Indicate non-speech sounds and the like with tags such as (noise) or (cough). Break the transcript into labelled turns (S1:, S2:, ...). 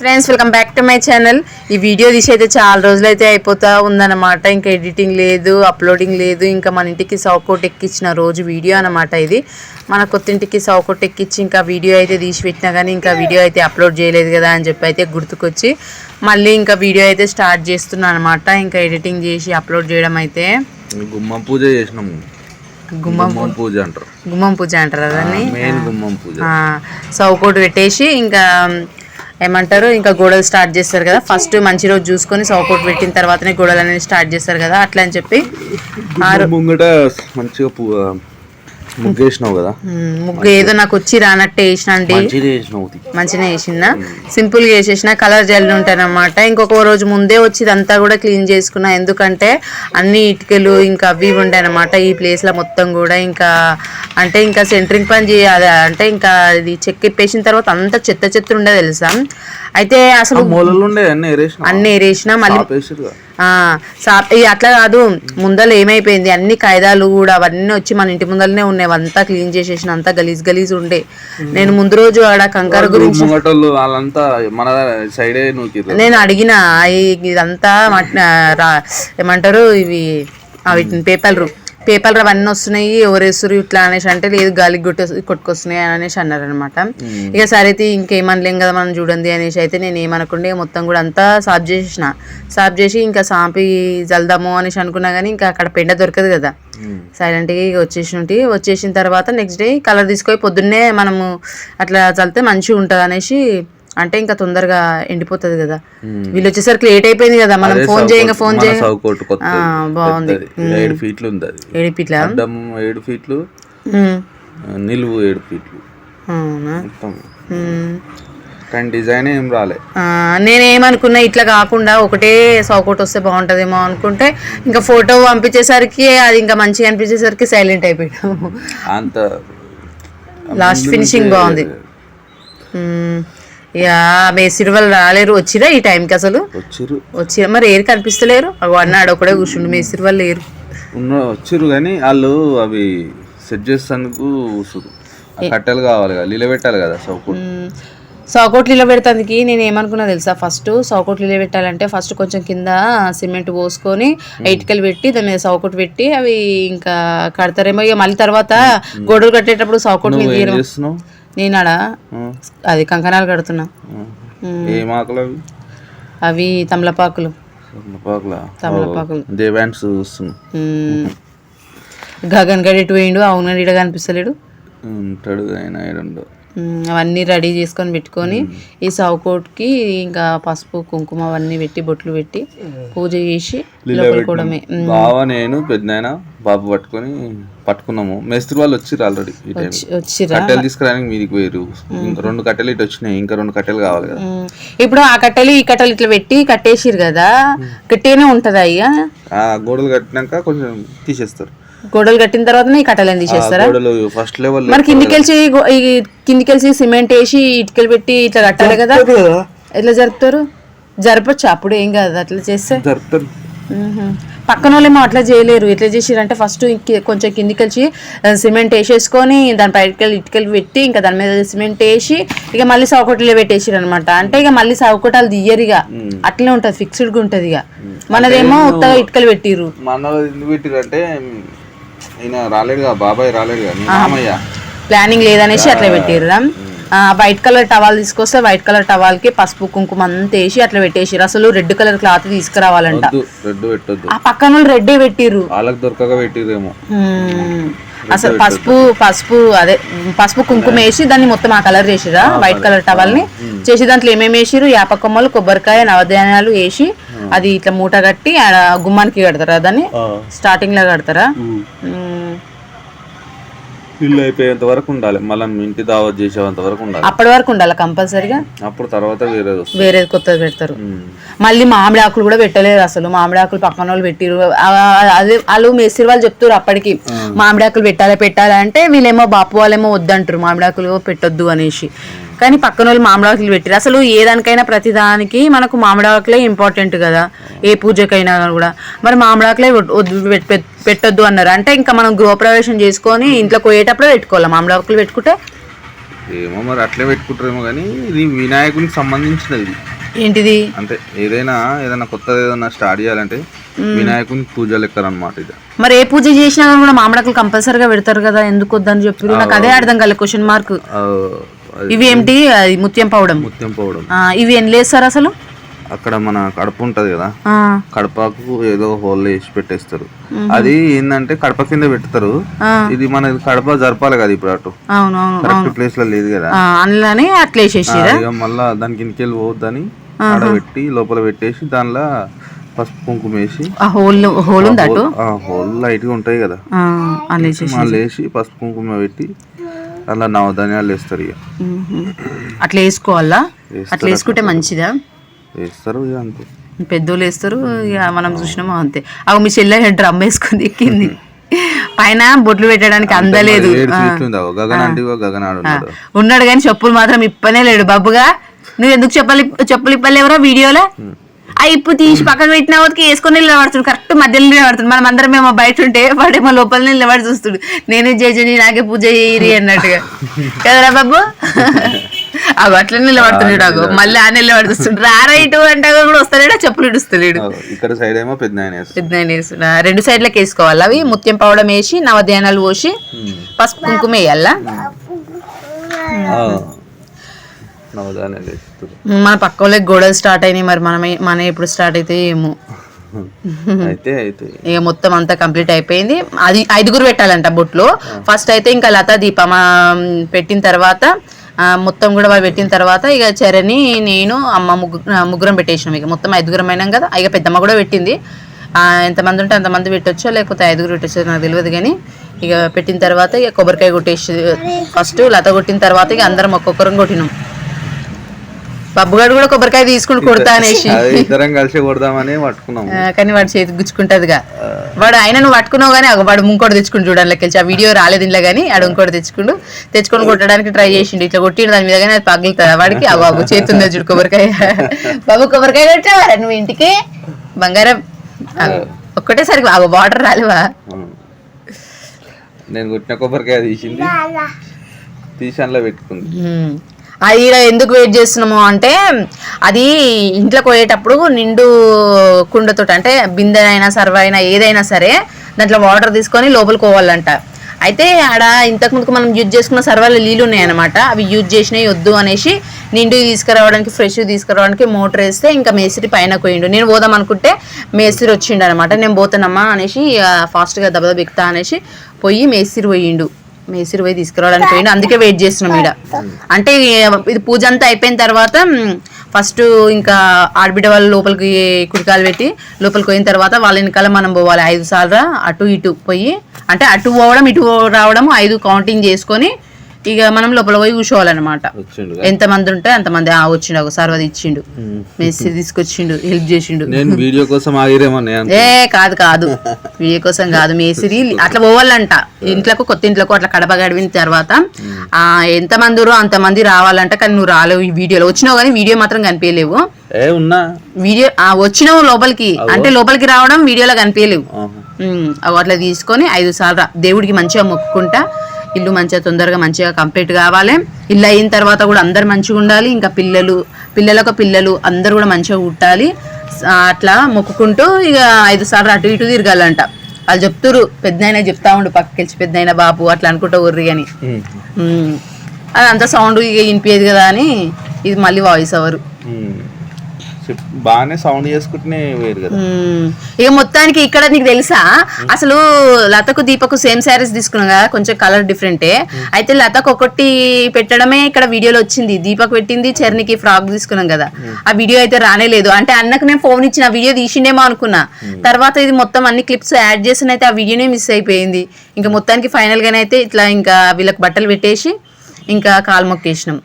S1: Friends welcome back to my channel ఈ video తీసి అయితే చాలా రోజులు అయితే అయిపోతా ఉందన్నమాట. ఇంకా ఎడిటింగ్ లేదు అప్లోడింగ్ లేదు. ఇంకా మన ఇంటికి సౌకోట్ ఎక్కించిన రోజు వీడియో అన్నమాట ఇది. మన కొత్త ఇంటికి సౌకోట్ ఎక్కించి ఇంకా వీడియో అయితే తీసి పెట్టినా కానీ ఇంకా వీడియో అయితే అప్లోడ్ చేయలేదు కదా అని చెప్పి అయితే గుర్తుకొచ్చి మళ్ళీ ఇంకా వీడియో అయితే స్టార్ట్ చేస్తున్నాను అనమాట ఇంకా ఎడిటింగ్ చేసి అప్లోడ్ చేయడం అయితే
S2: గుమ్మం పూజ చేసినాము.
S1: గుమ్మం
S2: గుమ్మం పూజ అంటారు.
S1: గుమ్మం పూజ అంటారు అదని
S2: మెయిన్ గుమ్మం పూజ.
S1: సౌకోట్ పెట్టేసి ఇంకా ఏమంటారు? ఇంకా గోడలు స్టార్ట్ చేస్తారు కదా. ఫస్ట్ మంచి రోజు చూసుకొని సౌకోట్ పెట్టిన తర్వాతనే గోడలు అనేది స్టార్ట్ చేస్తారు కదా. అట్లా అని చెప్పి
S2: ముంగట మంచిగా ముగ్గేసినావు కదా?
S1: ముగ్గు ఏదో నాకు వచ్చి రానట్టే వేసిన అండి
S2: మంచిగా
S1: వేసిన సింపుల్గా వేసేసిన కలర్ జల్లి ఉంటానన్నమాట ఇంకొక రోజు ముందే వచ్చి ఇదంతా కూడా క్లీన్ చేసుకున్నా. ఎందుకంటే అన్ని ఇటుకలు ఇంకా అవి ఉండే అనమాట ఈ ప్లేస్లో మొత్తం కూడా ఇంకా అంటే ఇంకా సెంటరింగ్ పని చేయాలి. అంటే ఇంకా ఇది చెక్ ఇప్పేసిన తర్వాత అంతా చెత్త చెత్త ఉండే తెలుసా? అయితే అసలు
S2: అన్ని ఎరేసిన
S1: అన్ని ఏరేసిన మళ్ళీ అట్లా కాదు. ముందర ఏమైపోయింది? అన్ని కాయిదాలు కూడా అవన్నీ వచ్చి మన ఇంటి ముందరనే ఉన్నాయి. అంతా క్లీన్ చేసేసిన అంతా గలీజ్ గలీజ్ ఉండే. నేను ముందు రోజు ఆడ కంకర గురించి నేను అడిగిన ఇదంతా ఏమంటారు ఇవి అవి పేపర్లు. పేపర్లు అవన్నీ వస్తున్నాయి ఎవరేస్తారు ఇట్లా అనేసి అంటే లేదు గాలికి కొట్టే కొట్టుకొస్తున్నాయి అని అనేసి అన్నారు అనమాట ఇక సరే అయితే ఇంకేమనలేం కదా మనం చూడండి అనేసి అయితే నేను ఏమనకుండా మొత్తం కూడా అంతా సాఫ్ చేసేసిన. సాఫ్ చేసి ఇంకా సాంపి జల్దాము అనేసి అనుకున్నా కానీ ఇంకా అక్కడ పెండ దొరకదు కదా. సైలెంట్గా ఇక వచ్చేసి వచ్చేసిన తర్వాత నెక్స్ట్ డే కలర్ తీసుకొని పొద్దున్నే మనము అట్లా చల్లితే మంచిగా ఉంటుంది అనేసి అంటే ఇంకా తొందరగా ఎండిపోతుంది కదా. వీళ్ళు వచ్చేసరికి లేట్ అయిపోయింది కదా మనం ఫోన్ చేయంగా ఫోన్ చేయంగా బాగుంది.
S2: ఏడు ఫీట్లు ఉంది అది. అడ్డం ఏడు ఫీట్లు నిలువు ఏడు ఫీట్లు. కానీ డిజైన్ ఏం రాలే.
S1: నేనేమనుకున్నా ఇట్లా కాకుండా ఒకటే సౌకోట్ వస్తే బాగుంటుందేమో అనుకుంటే ఇంకా ఫోటో పంపించేసరికి అది ఇంకా మంచిగా అనిపించేసరికి సైలెంట్ అయిపోయాము
S2: అంత
S1: లాస్ట్ ఫినిషింగ్ బాగుంది. ఇక మేసిరి వాళ్ళు రాలేరు వచ్చిరా ఈ టైంకి అసలు?
S2: వచ్చిర్రు.
S1: వచ్చిరా మరి ఏరు కనిపిస్తలేరు? అన్నాడు ఒకడే కూర్చుండు మేసిరి వాళ్ళు లేరు.
S2: ఉన్న వచ్చిర్రు కానీ వాళ్ళు అవి సెట్ ఆ కట్టెలు కావాలి కదా లీల పెట్టాలి కదా సౌకుడు
S1: సౌకోట్లీలో పెడతానికి నేను ఏమనుకున్నా తెలుసా ఫస్ట్? సౌకోట్లీలో పెట్టాలంటే ఫస్ట్ కొంచెం కింద సిమెంట్ పోసుకొని ఇటుకలు పెట్టి దాని మీద సౌకోట్ పెట్టి అవి ఇంకా కడతారేమో ఇక మళ్ళీ తర్వాత గొడవలు కట్టేటప్పుడు సౌకోట్ మీద
S2: ఏం
S1: తీయడం. నేనాడ అది కంకణాలు కడుతున్నా.
S2: అవి?
S1: తమలపాకులు.
S2: పాకుల
S1: తమలపాకులు. గగన్ గడి ఎటు పోయిండు అవును ఇడ కనిపిస్తలేడు.
S2: ఉంటాడు ఆయన
S1: అవన్నీ రెడీ చేసుకొని పెట్టుకొని ఈ సౌకోట్కి ఇంకా పసుపు కుంకుమ అవన్నీ పెట్టి బొట్లు పెట్టి పూజ చేసి లోపలికోవడమే
S2: బావ నేను పెద్దనాయన బాబు పట్టుకొని పట్టుకున్నాము. మేస్త్రి వాళ్ళు వచ్చిర్రు ఆల్రెడీ కట్టెలు తీసుకురానికి మీదికి పోయారు రెండు కట్టెలు ఇటు వచ్చినాయి. ఇంకా రెండు కట్టెలు కావాలి కదా.
S1: ఇప్పుడు ఆ కట్టెలు ఈ కట్టెలు ఇట్లా పెట్టి కట్టేసిరు కదా. గట్టిగానే ఉంటదా
S2: ఆ గోడలు కట్టినాక కొంచెం తీసేస్తారు.
S1: గోడలు కట్టిన తర్వాతనే ఈ కట్టెలని తీసేస్తారా?
S2: గోడలు ఫస్ట్ లెవెల్
S1: మరి కిందికెళ్ళి కిందికెళ్ళి సిమెంట్ వేసి ఇటుకలు పెట్టి ఇట్లా కట్టాలి కదా? ఎట్లా జరుపుతారు? జరపచ్చు? అప్పుడు ఏం కాదు అట్లా చేస్తే?
S2: జరుపుతారు.
S1: పక్కన వాళ్ళేమో అట్లా చేయలేరు. ఎట్లా చేసిరంటే ఫస్ట్ కొంచెం కిందికి వచ్చి ఆ, సిమెంట్ వేసేసుకొని దాని పైకి ఇటుకలు పెట్టి ఇంకా దాని మీద సిమెంట్ వేసి ఇక మళ్ళీ సౌకట్లో పెట్టేసిరు అనమాట అంటే ఇక మళ్ళీ సౌకటాలు దియ్యరు ఇక. అట్లనే ఉంటుంది ఫిక్స్డ్గా ఉంటుంది ఇక. మనదేమో ఉత్తగా ఇటుకలు పెట్టిర్రు.
S2: మన ఎందుకు పెట్టిరు అంటే ఈయన రాలేడుగా బాబాయ్ రాలేడుగా మీ మామయ్య?
S1: ప్లానింగ్ లేదనేసి అట్లా పెట్టిర్రా వైట్ కలర్ టవాల్ తీసుకొస్తే వైట్ కలర్ టవాల్కి పసుపు కుంకుమ అంతా వేసి అట్లా పెట్టేసిర్రు. అసలు రెడ్ కలర్ క్లాత్ తీసుకురావాలంట.
S2: రెడ్ పెట్టొద్దు.
S1: ఆ పక్కన రెడ్డే పెట్టిర్రు.
S2: వాళ్ళకి దొరకక పెట్టిరేమో.
S1: అసలు పసుపు పసుపు అదే పసుపు కుంకుమ వేసి దాన్ని మొత్తం ఆ కలర్ చేసిరా వైట్ కలర్ టవల్ని చేసి దాంట్లో ఏమేమి వేసిరు యాప కొమ్మలు కొబ్బరికాయ నవధాన్యాలు వేసి అది ఇట్లా మూట కట్టి గుమ్మానికి కడతారా దాన్ని? స్టార్టింగ్లో కడతారా.
S2: ఇల్లు అయిపోయేంత వరకు ఉండాలి. మళ్ళీ ఇంటి దావత్ చేసేంత వరకు ఉండాలి.
S1: అప్పటి వరకు ఉండాలి కంపల్సరీగా.
S2: అప్పుడు తర్వాత వేరేది వస్తుంది.
S1: వేరే కొత్తది పెడతారు. మళ్ళీ మామిడి ఆకులు కూడా పెట్టలేదు అసలు. మామిడి ఆకులు పక్కన వాళ్ళు పెట్టిరు. అదే వాళ్ళు మేస్త్రి వాళ్ళు చెప్తారు అప్పటికి. మామిడి ఆకులు పెట్టాలి పెట్టాలి అంటే వీళ్ళేమో బాపు వాళ్ళేమో వద్దంటారు. మామిడి ఆకులు పెట్టొద్దు అనేసి. కానీ పక్కన వాళ్ళు మామిడి ఆకులు పెట్టారు అసలు ఏ దానికైనా ప్రతి దానికి మనకు మామిడి ఆకులే ఇంపార్టెంట్ కదా. ఏ పూజకైనా కూడా. మరి మామిడి పెట్టొద్దు అన్నారు. అంటే ఇంకా మనం గృహప్రవేశం చేసుకొని ఇంట్లో పోయేటప్పుడే పెట్టుకోవాలి? మామిడి ఆకులు పెట్టుకుంటే?
S2: ఏమో మరి అట్లే పెట్టుకుంటారేమో కానీ ఇది వినాయకునికి సంబంధించినది.
S1: ఏంటిది?
S2: అంటే ఏదైనా ఏదైనా కొత్తది ఏదైనా స్టార్ట్ చేయాలంటే వినాయకునికి పూజ లెక్కన అనమాట ఇది.
S1: మరి ఏ పూజ చేసినా కూడా మామిడాకులు కంపల్సరీగా పెడతారు కదా? ఎందుకు వద్దని చెప్పి నాకు అదే అర్థం కాలే క్వశ్చన్ మార్క్ ఇవి ఏంటి? ముత్యం పవడం.
S2: ముత్యం పోవడం.
S1: ఆ, ఇవి ఎన్ని లేస్తారు అసలు?
S2: అక్కడ మన కడప ఉంటది కదా కడపకు ఏదో హోల్ వేసి పెట్టేస్తారు. అది ఏంటంటే కడప కింద పెడతారు. ఇది మన కడప జరపాలి కదా ఇప్పుడు అటు. కరెక్ట్ ప్లేస్లో లేదు కదా.
S1: అట్లా
S2: మళ్ళా దానికి ఇంటికెళ్ళి పోవద్దని పెట్టి లోపల పెట్టేసి దానిలో పసుపు కుంకుమ వేసి
S1: హోల్ హోల్ ఉంది అటు?
S2: ఆ హోల్ లైట్గా ఉంటాయి కదా. మళ్ళీ వేసి పసుపు కుంకుమ పెట్టి అలా నవధాన్యాలు వేస్తారు ఇక.
S1: అట్లా వేసుకోవాలా? అట్లా వేసుకుంటే మంచిదా?
S2: వేస్తారు ఇక అంతే.
S1: పెద్దోళ్ళు వేస్తారు ఇక మనం చూసినామో అంతే. అవి మీ చెల్లె డ్రమ్ వేసుకుంది ఎక్కింది. పైన బొట్లు పెట్టడానికి అందలేదు.
S2: ఉన్నాడు.
S1: కానీ చెప్పులు మాత్రం ఇప్పనే లేడు బాబుగా. నువ్వు ఎందుకు చెప్పాలి చెప్పులు ఇప్పలేవరా వీడియోలో? ఆ ఇప్పు తీసి పక్కన పెట్టిన వాటికి వేసుకొని నిలబడుతుంది కరెక్ట్ మధ్యలో నిలబడుతుంది మనం అందరం మేము బయట ఉంటే వాడేమో లోపల నిలబడి చూస్తుడు. నేనే చేసి నాకే పూజ చేయరి అన్నట్టుగా. (laughs) కదరా బాబు? (laughs) అవి అట్లా నిలబడుతున్నాడు మళ్ళీ ఆ నిలబడి చూస్తుండు రారా ఇటు అంటే కూడా వస్తలేడు? చెప్పులు ఇడుస్తలేడు.
S2: అగో, ఇక్కడ సైడ్ ఏమో పెద్ద ఆయన.
S1: రెండు సైడ్లకి వేసుకోవాలి అవి. ముత్యం పౌడం వేసి నవధాన్యాలు పోసి పసుపు కుంకుమ వేయాలా? మన పక్క వాళ్ళకి గొడవలు స్టార్ట్ అయినాయి మరి. మనం మన ఎప్పుడు స్టార్ట్ అయితే ఏమో. (laughs) ఇక మొత్తం అంతా కంప్లీట్ అయిపోయింది. అది ఐదుగురు పెట్టాలంట బొట్లు ఫస్ట్ అయితే ఇంకా లతా దీపం పెట్టిన తర్వాత మొత్తం కూడా వాళ్ళు పెట్టిన తర్వాత ఇక చరణి నేను అమ్మ ముగ్గు ముగ్గురం పెట్టేసినాం ఇక. మొత్తం ఐదుగురం అయినాం కదా. ఇక పెద్దమ్మ కూడా పెట్టింది. ఎంతమంది ఉంటే అంతమంది పెట్టొచ్చో లేకపోతే ఐదుగురు పెట్టొచ్చో నాకు తెలియదు కానీ ఇక పెట్టిన తర్వాత ఇక కొబ్బరికాయ కొట్టేసి ఫస్ట్ లత కొట్టిన తర్వాత ఇక అందరం ఒక్కొక్కరం కొట్టినాం. బబ్బుగాడు కూడా కొబ్బరికాయ తీసుకుని కొడతా అనేసి.
S2: ఇద్దరం కలిసి కొడదామని పట్టుకున్నాము.
S1: ఆ, కానీ వాడు చేతి గుచ్చుకుంటదిగా. వాడు ఆయన నువ్వు పట్టుకున్నావు కానీ వాడు ఇంకోటి తెచ్చుకుంటు చూడండి వెళ్ళి. ఆ వీడియో రాలేదు ఇంట్లో కానీ ఆడు ఇంకోటి తెచ్చుకుండు. తెచ్చుకొని కొట్టడానికి ట్రై చేసిండు. ఇట్లా కొట్టిండు దాని మీద కానీ అది పగులుతుంది వాడికి అగో అగో చేతి ఉంది చూడు కొబ్బరికాయ. బాబు కొబ్బరికాయ కొట్టావా? నువ్వు ఇంటికి? బంగారం. అగో వాటర్ రాలేవా.
S2: నేను కొట్టిన కొబ్బరికాయ తీసింది. తీసి అందులో పెట్టుకుంది.
S1: అది ఎందుకు వెయిట్ చేస్తున్నాము అంటే అది ఇంట్లో పోయేటప్పుడు నిండు కుండతో అంటే బిందెనైనా సర్వైనా ఏదైనా సరే దాంట్లో వాటర్ తీసుకొని లోపలికి పోవాలంట. అయితే ఆడ ఇంతకుముందుకు మనం యూజ్ చేసుకున్న సర్వాలు నీళ్ళు ఉన్నాయన్నమాట. అవి యూజ్ చేసినవి వద్దు అనేసి నిండు తీసుకురావడానికి ఫ్రెష్ తీసుకురావడానికి మోటార్ వేస్తే ఇంకా మేస్త్రి పైన పోయిండు నేను పోదాం అనుకుంటే మేస్త్రి వచ్చిండు అనమాట నేను పోతానమ్మా అనేసి ఫాస్ట్గా దెబ్బ బిక్తా అనేసి పోయి మేస్త్రి పోయిండు. మేసిరి పోయి తీసుకురావడానికి పోయిండు అందుకే వెయిట్ చేస్తున్నాం ఈడ. అంటే ఇది పూజ అంతా అయిపోయిన తర్వాత ఫస్ట్ ఇంకా ఆడబిడ్డ వాళ్ళు లోపలికి కుడికాలు పెట్టి లోపలికి పోయిన తర్వాత వాళ్ళ వెనకాల మనం పోవాలి. ఐదు సార్లు అటు ఇటు పోయి అంటే అటు పోవడం ఇటు రావడం ఐదు కౌంటింగ్ చేసుకొని ఇక మనం లోపల పోయి కూర్చోవాలన్నమాట.
S2: వచ్చిండు
S1: ఎంతమంది ఉంటే అంతమంది ఆ వచ్చిండు ఒక సర్వది ఇచ్చిండు మేస్త్రి తీసుకొచ్చిండు హెల్ప్ చేసిండు.
S2: నేను వీడియో కోసం
S1: ఏ కాదు కాదు. వీడియో కోసం కాదు మేసిరి అట్లా పోవాలంట. ఇంట్లోకి కొత్త ఇంట్లోకి అట్లా కడప గడిపిన తర్వాత ఆ ఎంత మంది అంతమంది రావాలంట కానీ నువ్వు రాలేవు ఈ వీడియోలో. వచ్చినావు కానీ వీడియో మాత్రం కనిపించలేవు. వీడియో ఆ వచ్చినావు లోపలికి. అంటే లోపలికి రావడం వీడియోలో కనిపించలేవు. అట్లా తీసుకొని ఐదు సార్లు దేవుడికి మంచిగా మొక్కుకుంటా ఇల్లు మంచిగా తొందరగా మంచిగా కంప్లీట్ కావాలి. ఇల్లు అయిన తర్వాత కూడా అందరు మంచిగా ఉండాలి. ఇంకా పిల్లలు పిల్లలకు పిల్లలు అందరు కూడా మంచిగా పుట్టాలి. ఆ, అట్లా మొక్కుకుంటూ ఇక ఐదు సార్లు అటు ఇటు తిరగాలంట. వాళ్ళు చెప్తురు పెద్ద చెప్తా ఉండు పక్కకెళ్ళి పెద్ద బాబు అట్లా అనుకుంటా ఊర్రి అని. అది అంత సౌండ్ ఇక వినిపించేది కదా అని ఇది మళ్ళీ వాయిస్ అవరు
S2: బాగానే సౌండ్ చేసుకుంటూనే వేరు కదా.
S1: ఇక మొత్తానికి ఇక్కడ నీకు తెలుసా? అసలు లతకు దీపకు సేమ్ శారీస్ తీసుకున్నాం కదా కొంచెం కలర్ డిఫరెంటే. అయితే లతకు ఒకటి పెట్టడమే ఇక్కడ వీడియోలో వచ్చింది. దీపక్ పెట్టింది చరణికి ఫ్రాక్ తీసుకున్నాం కదా. ఆ వీడియో అయితే రానే లేదు. అంటే అన్నకు నేను ఫోన్ ఇచ్చిన వీడియో తీసిండేమో అనుకున్నా. తర్వాత ఇది మొత్తం అన్ని క్లిప్స్ యాడ్ చేసిన అయితే ఆ వీడియోనే మిస్ అయిపోయింది. ఇంకా మొత్తానికి ఫైనల్ గానైతే ఇట్లా ఇంకా వీళ్ళకి బట్టలు పెట్టేసి ఇంకా కాలు మొక్కేసినాం.